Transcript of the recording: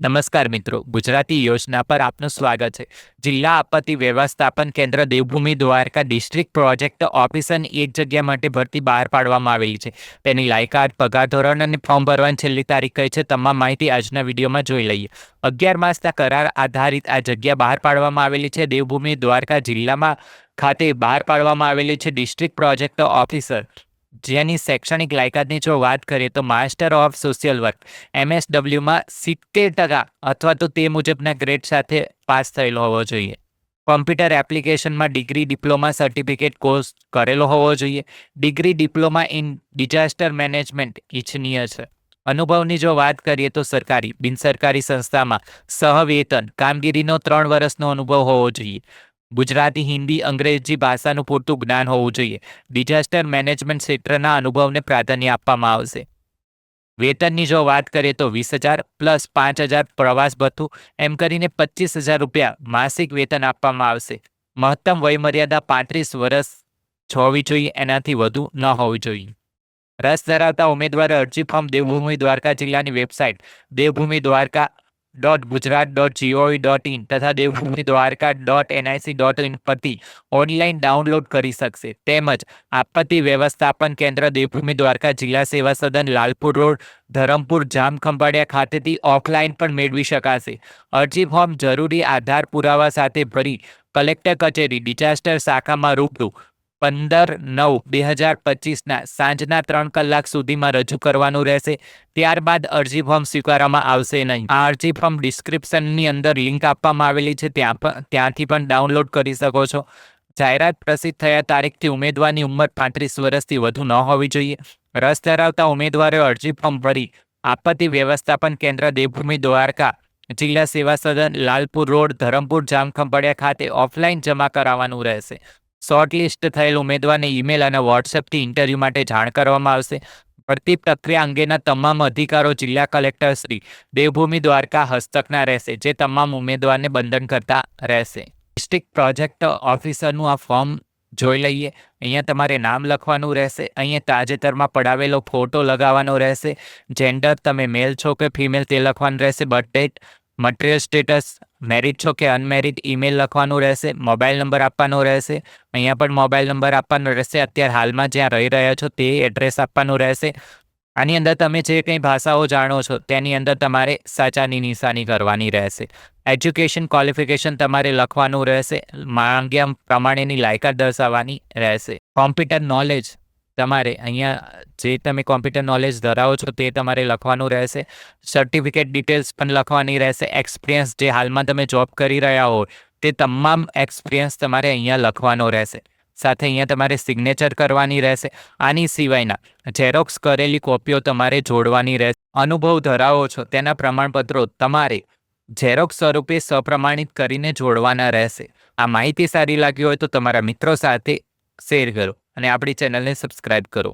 નમસ્કાર મિત્રો, ગુજરાતી યોજના પર આપનું સ્વાગત છે. જિલ્લા આપત્તિ વ્યવસ્થાપન કેન્દ્ર દેવભૂમિ દ્વારકા ડિસ્ટ્રિક્ટ પ્રોજેક્ટ ઓફિસરની એક જગ્યા માટે ભરતી બહાર પાડવામાં આવેલી છે. તેની લાયકાત, પગાર ધોરણ અને ફોર્મ ભરવાની છેલ્લી તારીખ કઈ છે તમામ માહિતી આજના વિડીયોમાં જોઈ લઈએ. અગિયાર માસના કરાર આધારિત આ જગ્યા બહાર પાડવામાં આવેલી છે. દેવભૂમિ દ્વારકા જિલ્લામાં ખાતે બહાર પાડવામાં આવેલી છે ડિસ્ટ્રિક્ટ પ્રોજેક્ટ ઓફિસર. જેની શૈક્ષણિક લાયકાતની જો વાત કરીએ તો માસ્ટર ઓફ સોશિયલ વર્ક એમએસડબલ્યુમાં સિત્તેર ટકા અથવા તો તે મુજબના ગ્રેડ સાથે પાસ થયેલો હોવો જોઈએ. કોમ્પ્યુટર એપ્લિકેશનમાં ડિગ્રી ડિપ્લોમા સર્ટિફિકેટ કોર્સ કરેલો હોવો જોઈએ. Degree diploma in disaster management ઇચ્છનીય છે. અનુભવની જો વાત કરીએ તો સરકારી, બિનસરકારી સંસ્થામાં સહવેતન કામગીરીનો ત્રણ વર્ષનો અનુભવ હોવો જોઈએ. ગુજરાતી, હિન્દી, અંગ્રેજી ભાષાનું પૂરતું જ્ઞાન હોવું જોઈએ. ડિઝાસ્ટર મેનેજમેન્ટ ક્ષેત્રના અનુભવને પ્રાધાન્ય આપવામાં આવશે. વેતનની જો વાત કરીએ તો વીસ હજાર પ્લસ પાંચ હજાર પ્રવાસ ભથ્થું, એમ કરીને પચીસ હજાર રૂપિયા માસિક વેતન આપવામાં આવશે. મહત્તમ વયમર્યાદા પાંત્રીસ વર્ષ હોવી જોઈએ, એનાથી વધુ ન હોવી જોઈએ. રસ ધરાવતા ઉમેદવારે અરજી ફોર્મ દેવભૂમિ દ્વારકા જિલ્લાની website, Devbhumi Dwarka dot Gujarat dot GOV dot in તથા Devbhumi Dwarka dot NIC dot in પરથી ઓનલાઈન ડાઉનલોડ કરી શકશે. તેમજ આપત્તિ વ્યવસ્થાપન કેન્દ્ર દેવભૂમિ દ્વારકા જિલ્લા સેવા સદન લાલપુર રોડ, ધરમપુર, જામખંભાળિયા ખાતેથી ઓફલાઈન પણ મેળવી શકાશે. અરજી ફોર્મ જરૂરી આધાર પુરાવા સાથે ભરી કલેક્ટર કચેરી ડિઝાસ્ટર શાખામાં રૂબરૂ પંદર નવ બે હજાર પચીસના સાંજના ત્રણ કલાક સુધીમાં રજૂ કરવાનું રહેશે. ત્યારબાદ અરજી ફોર્મ સ્વીકારવામાં આવશે નહીં. આ અરજી ફોર્મ ડિસ્ક્રિપ્શનની અંદર લિંક આપવામાં આવેલી છે. ત્યાં પણ ત્યાંથી પણ ડાઉનલોડ કરી શકો છો. જાહેરાત પ્રસિદ્ધ થયા તારીખથી ઉમેદવારની ઉંમર પાંત્રીસ વર્ષથી વધુ ન હોવી જોઈએ. રસ ધરાવતા ઉમેદવારે અરજી ફોર્મ ભરી આપત્તિ વ્યવસ્થાપન કેન્દ્ર દેવભૂમિ દ્વારકા જિલ્લા સેવા સદન લાલપુર રોડ ધરમપુર જામખંભાળિયા ખાતે ઓફલાઈન જમા કરાવવાનું રહેશે. શોર્ટલિસ્ટ થયેલ ઉમેદવારને ઈમેલ અને વોટ્સએપથી ઇન્ટરવ્યૂ માટે જાણ કરવામાં આવશે. ભરતી પ્રક્રિયા અંગેના તમામ અધિકારો જિલ્લા કલેક્ટર શ્રી દેવભૂમિ દ્વારકા હસ્તકના રહેશે, જે તમામ ઉમેદવારને બંધન કરતા રહેશે. ડિસ્ટ્રિક્ટ પ્રોજેક્ટ ઓફિસરનું આ ફોર્મ જોઈ લઈએ. અહીંયા તમારે નામ લખવાનું રહેશે. અહીંયા તાજેતરમાં પડાવેલો ફોટો લગાવવાનો રહેશે. જેન્ડર તમે મેલ છો કે ફિમેલ તે લખવાનું રહેશે. Birth date material status married છો કે અનમેરિડ ઈમેલ લખવાનું રહેશે મોબાઈલ નંબર આપવાનો રહેશે, અહીંયા પણ મોબાઈલ નંબર આપવાનો રહેશે, અત્યારે હાલમાં જ્યાં રહી રહ્યા છો તે એડ્રેસ આપવાનું રહેશે. આની અંદર તમે જે કંઈ ભાષાઓ જાણો છો તેની અંદર તમારે સાચાની નિશાની કરવાની રહેશે. એજ્યુકેશન ક્વોલિફિકેશન તમારે લખવાનું રહેશે, માંગ્યા પ્રમાણેની લાયકાત દર્શાવવાની રહેશે. કોમ્પ્યુટર નોલેજ તમારે અહીંયા જે તમે કોમ્પ્યુટર નોલેજ ધરાવો છો તે તમારે લખવાનું રહેશે. સર્ટિફિકેટ ડિટેલ્સ પણ લખવાની રહેશે. એક્સપિરિયન્સ જે હાલમાં તમે જોબ કરી રહ્યા હો, તે તમામ એક્સપિરિયન્સ તમારે અહીંયા લખવાનો રહેશે. સાથે અહીંયા તમારે સિગ્નેચર કરવાની રહેશે. આની સિવાયના ઝેરોક્સ કરેલી કોપીઓ તમારે જોડવાની રહેશે. અનુભવ ધરાવો છો તેના પ્રમાણપત્રો તમારે ઝેરોક્સ સ્વરૂપે સપ્રમાણિત કરીને જોડવાના રહેશે. આ માહિતી સારી લાગી હોય તો તમારા મિત્રો સાથે શેર કરો. અને આપણી ચેનલને સબસ્ક્રાઈબ કરો.